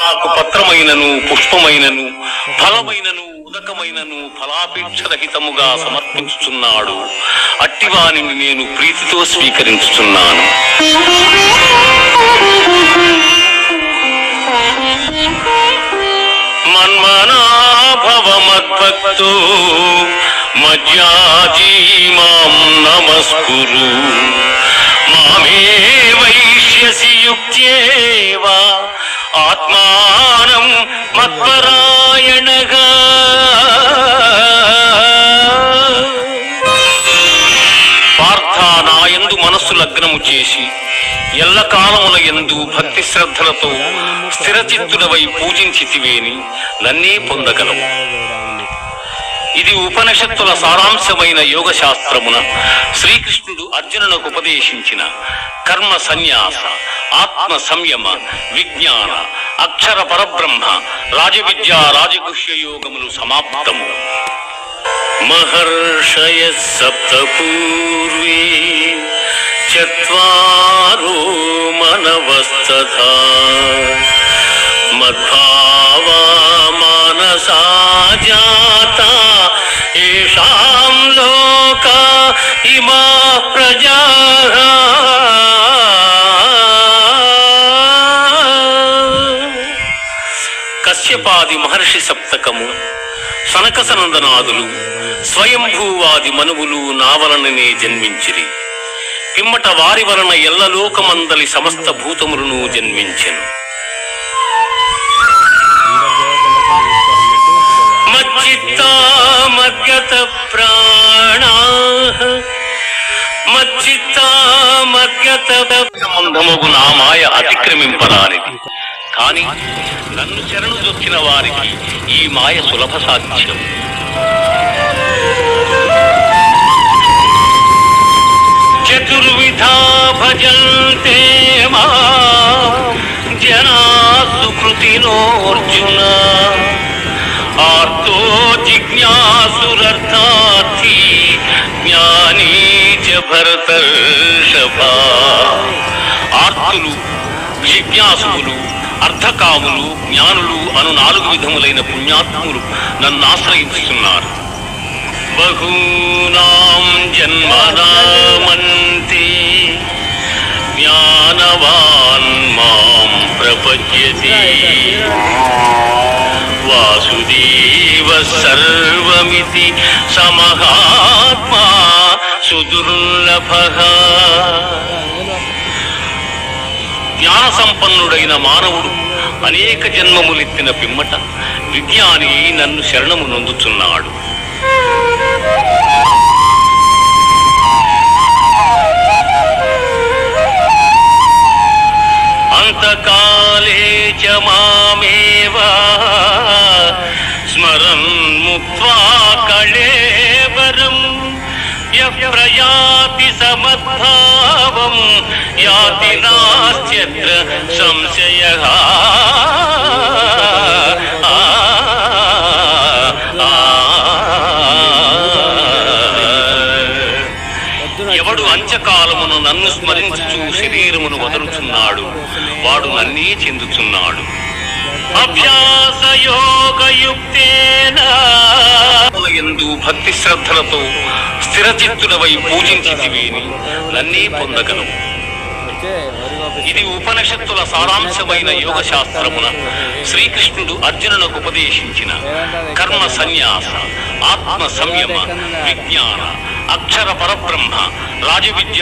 నాకు పత్రమైనను పుష్పమైనను ఫలమైనను ఉదకమైనను ఫలాపేక్షరహితముగా సమర్పించుచున్నాడు. అట్టివానిని నేను ప్రీతితో స్వీకరించుచున్నాను. మన్మనాభవమద్భక్తో మజ్జాజీ మాం నమస్కురు. మామే వైష్యసి యుక్త్యేవ ఆత్మానం మత్పరాయణగా. పార్థానాయందు మనస్సు లగ్నము చేసి ఎల్లకాలముల ఎందు భక్తి శ్రద్ధలతో స్థిరచిత్తుడవై పూజించితివేని నన్నే పొందగలవు. ఇది ఉపనిషత్తుల సారాంశమైన యోగ శాస్త్రమున శ్రీకృష్ణుడు అర్జునునకు ఉపదేశించిన కర్మ సన్యాస ఆత్మ సంయమ విజ్ఞాన అక్షర పరబ్రహ్మ రాజవిద్య రాజగుహ్య యోగములు సమాప్తము. మహర్షయ సప్త చరో చత్వారో మనవస్తథా. మద్భావా మానసా జాతా ఏషాం లోక ఇమా ప్రజా కశ్యపాది మహర్షి సప్తకము సనకసనందనాదులు స్వయంభూవాది మనువులు నావలననే జన్మించిరి పిమ్మట వారి వలన ఎల్లలోకమందలి సమస్త భూతములను జన్మించెను. మచ్చిత్తా సంబంధముగు నా మాయ అతిక్రమింపరానిది. కాని నన్ను శరణు దొక్కిన వారికి ఈ మాయ సులభ సాధ్యం. చతుర్విధా భజంతే మా జనా సుకృతినోర్జున. ఆర్తో జిజ్ఞాసురర్థా జ్ఞానులు జిజ్ఞాసువులు అర్థకాములు జ్ఞానులు అను నాలుగు విధములైన పుణ్యాత్ములు నన్ను ఆశ్రయించుతున్నారు బహూనాం జన్మనామంతే జ్ఞానవాన్ మాం ప్రపద్యతే. వాసుదేవ సర్వమితి సమహాత్మా సంపన్నుడైన మానవుడు అనేక జన్మములెత్తిన పిమ్మట విజ్ఞాని నన్ను శరణము నొందుతున్నాడు అంతకాలే చ మామేవా స్మరన్ ముక్త్వా యః ప్రయాతి సమద్భావం యాతి నాస్త్యత్ర సంశయ ఎవడు అంత్యకాలమును నన్ను స్మరించుచు శరీరమును వదలుచున్నాడు వాడు నన్నే చెందుచున్నాడు. అభ్యాసయోగయుక్తేన. ఎందు భక్తి శ్రద్ధలతో స్థిరచిత్తుడవై పూజించితివేని నన్నే పొందగలవు. ఇది ఉపనిషత్తుల సారాంశమైన యోగ శాస్త్రమున శ్రీకృష్ణుడు అర్జునులకు ఉపదేశించిన కర్మ సన్యాస ఆత్మ సంయమ విజ్ఞాన అక్షర పరబ్రహ్మ రాజవిద్య